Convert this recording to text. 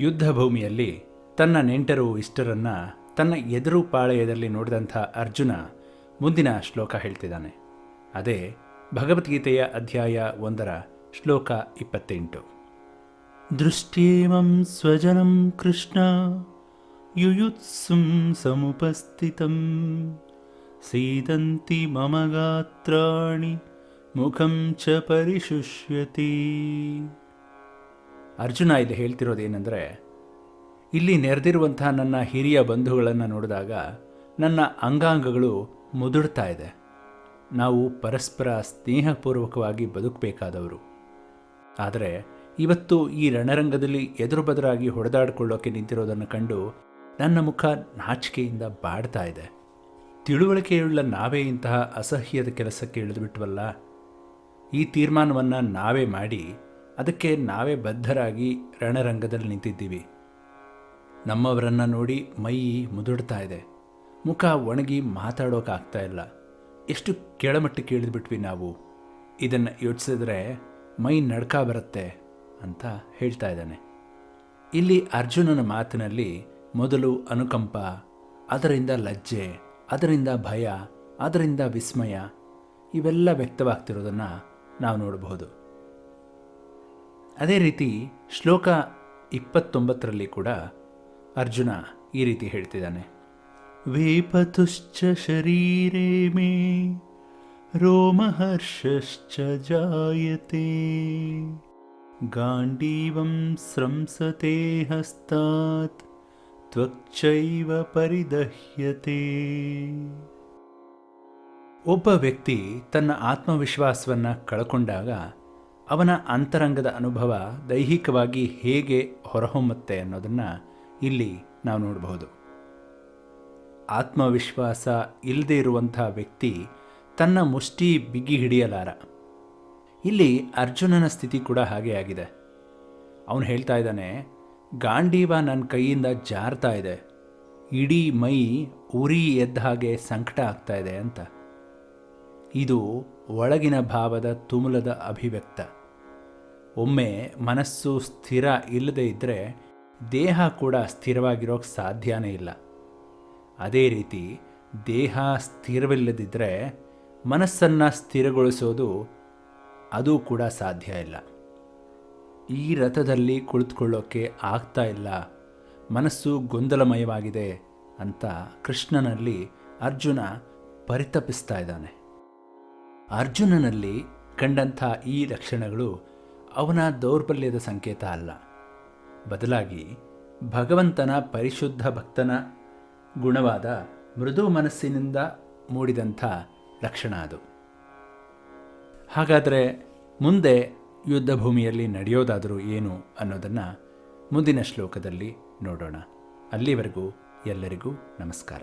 ಯುದ್ಧ ಭೂಮಿಯಲ್ಲಿ ತನ್ನ ನೆಂಟರು ಇಷ್ಟರನ್ನ ತನ್ನ ಎದುರು ಪಾಳೆಯದಲ್ಲಿ ನೋಡಿದಂಥ ಅರ್ಜುನ ಮುಂದಿನ ಶ್ಲೋಕ ಹೇಳ್ತಿದ್ದಾನೆ. ಅದೇ ಭಗವದ್ಗೀತೆಯ ಅಧ್ಯಾಯ ಒಂದರ ಶ್ಲೋಕ ಇಪ್ಪತ್ತೆಂಟು. ದೃಷ್ಟೇಮಂ ಸ್ವಜನಂ ಕೃಷ್ಣ ಯುಯುತ್ಸುಂ ಸಮುಪಸ್ಥಿತಂ ಸೀದಂತಿ ಮಮ ಗಾತ್ರಾಣಿ ಮುಖಂ ಚ ಪರಿಶುಷ್ಯತಿ ಅರ್ಜುನ ಇಲ್ಲಿ ಹೇಳ್ತಿರೋದೇನೆಂದರೆ, ಇಲ್ಲಿ ನೆರೆದಿರುವಂಥ ನನ್ನ ಹಿರಿಯ ಬಂಧುಗಳನ್ನು ನೋಡಿದಾಗ ನನ್ನ ಅಂಗಾಂಗಗಳು ಮುದುಡ್ತಾ ಇದೆ. ನಾವು ಪರಸ್ಪರ ಸ್ನೇಹಪೂರ್ವಕವಾಗಿ ಬದುಕಬೇಕಾದವರು. ಆದರೆ ಇವತ್ತು ಈ ರಣರಂಗದಲ್ಲಿ ಎದುರು ಬದರಾಗಿ ಹೊಡೆದಾಡಿಕೊಳ್ಳೋಕೆ ನಿಂತಿರೋದನ್ನು ಕಂಡು ನನ್ನ ಮುಖ ನಾಚಿಕೆಯಿಂದ ಬಾಡ್ತಾ ಇದೆ. ತಿಳುವಳಿಕೆಯುಳ್ಳ ನಾವೇ ಇಂತಹ ಅಸಹ್ಯದ ಕೆಲಸಕ್ಕೆ ಇಳಿದುಬಿಟ್ವಲ್ಲ ಈ ತೀರ್ಮಾನವನ್ನು ನಾವೇ ಮಾಡಿ ಅದಕ್ಕೆ ನಾವೇ ಬದ್ಧರಾಗಿ ರಣರಂಗದಲ್ಲಿ ನಿಂತಿದ್ದೀವಿ. ನಮ್ಮವರನ್ನು ನೋಡಿ ಮೈ ಮುದುಡ್ತಾ ಇದೆ. ಮುಖ ಒಣಗಿ ಮಾತಾಡೋಕ್ಕಾಗ್ತಾ ಇಲ್ಲ. ಎಷ್ಟು ಕೆಳಮಟ್ಟಕ್ಕೆ ಇಳಿದ್ಬಿಟ್ವಿ ನಾವು. ಇದನ್ನು ಯೋಚಿಸಿದ್ರೆ ಮೈ ನಡ್ಕ ಬರುತ್ತೆ ಅಂತ ಹೇಳ್ತಾ ಇದ್ದಾನೆ. ಇಲ್ಲಿ ಅರ್ಜುನನ ಮಾತಿನಲ್ಲಿ ಮೊದಲು ಅನುಕಂಪ, ಅದರಿಂದ ಲಜ್ಜೆ, ಅದರಿಂದ ಭಯ, ಅದರಿಂದ ವಿಸ್ಮಯ, ಇವೆಲ್ಲ ವ್ಯಕ್ತವಾಗ್ತಿರೋದನ್ನು ನಾವು ನೋಡಬಹುದು. ಅದೇ ರೀತಿ ಶ್ಲೋಕ ಇಪ್ಪತ್ತೊಂಬತ್ತರಲ್ಲಿ ಕೂಡ ಅರ್ಜುನ ಈ ರೀತಿ ಹೇಳ್ತಿದ್ದಾನೆ. ವೇಪತುಶ್ಚ ಶರೀರೇ ಮೇ, ರೋಮಹರ್ಷಶ್ಚ ಜಾಯತೆ, ಗಾಂಡೀವಂ ಸ್ರಂಸತೆ ಹಸ್ತಾತ್, ತ್ವಚ್ಚೈವ ಪರಿದಹ್ಯತೆ. ಒಬ್ಬ ವ್ಯಕ್ತಿ ತನ್ನ ಆತ್ಮವಿಶ್ವಾಸವನ್ನು ಕಳ್ಕೊಂಡಾಗ ಅವನ ಅಂತರಂಗದ ಅನುಭವ ದೈಹಿಕವಾಗಿ ಹೇಗೆ ಹೊರಹೊಮ್ಮುತ್ತೆ ಅನ್ನೋದನ್ನು ಇಲ್ಲಿ ನಾವು ನೋಡಬಹುದು. ಆತ್ಮವಿಶ್ವಾಸ ಇಲ್ಲದೆ ಇರುವಂಥ ವ್ಯಕ್ತಿ ತನ್ನ ಮುಷ್ಟಿ ಬಿಗಿ ಹಿಡಿಯಲಾರ. ಇಲ್ಲಿ ಅರ್ಜುನನ ಸ್ಥಿತಿ ಕೂಡ ಹಾಗೆ ಆಗಿದೆ. ಅವನು ಹೇಳ್ತಾ ಇದ್ದಾನೆ, ಗಾಂಡೀವ ನನ್ನ ಕೈಯಿಂದ ಜಾರ್ತಾ ಇದೆ. ಇಡೀ ಮೈ ಉರಿ ಎದ್ದ ಹಾಗೆ ಸಂಕಟ ಆಗ್ತಾ ಇದೆ ಅಂತ. ಇದು ಒಳಗಿನ ಭಾವದ ತುಮುಲದ ಅಭಿವ್ಯಕ್ತ. ಒಮ್ಮೆ ಮನಸ್ಸು ಸ್ಥಿರ ಇಲ್ಲದೇ ಇದ್ದರೆ ದೇಹ ಕೂಡ ಸ್ಥಿರವಾಗಿರೋಕ್ಕೆ ಸಾಧ್ಯನೇ ಇಲ್ಲ. ಅದೇ ರೀತಿ ದೇಹ ಸ್ಥಿರವಿಲ್ಲದಿದ್ದರೆ ಮನಸ್ಸನ್ನು ಸ್ಥಿರಗೊಳಿಸೋದು ಅದು ಕೂಡ ಸಾಧ್ಯ ಇಲ್ಲ. ಈ ರಥದಲ್ಲಿ ಕುಳಿತುಕೊಳ್ಳೋಕ್ಕೆ ಆಗ್ತಾ ಇಲ್ಲ. ಮನಸ್ಸು ಗೊಂದಲಮಯವಾಗಿದೆ ಅಂತ ಕೃಷ್ಣನಲ್ಲಿ ಅರ್ಜುನ ಪರಿತಪಿಸ್ತಾ ಇದ್ದಾನೆ. ಅರ್ಜುನನಲ್ಲಿ ಕಂಡಂಥ ಈ ಲಕ್ಷಣಗಳು ಅವನ ದೌರ್ಬಲ್ಯದ ಸಂಕೇತ ಅಲ್ಲ. ಬದಲಾಗಿ ಭಗವಂತನ ಪರಿಶುದ್ಧ ಭಕ್ತನ ಗುಣವಾದ ಮೃದು ಮನಸ್ಸಿನಿಂದ ಮೂಡಿದಂಥ ಲಕ್ಷಣ ಅದು. ಹಾಗಾದರೆ ಮುಂದೆ ಯುದ್ಧ ಭೂಮಿಯಲ್ಲಿ ನಡೆಯೋದಾದರೂ ಏನು ಅನ್ನೋದನ್ನು ಮುಂದಿನ ಶ್ಲೋಕದಲ್ಲಿ ನೋಡೋಣ. ಅಲ್ಲಿವರೆಗೂ ಎಲ್ಲರಿಗೂ ನಮಸ್ಕಾರ.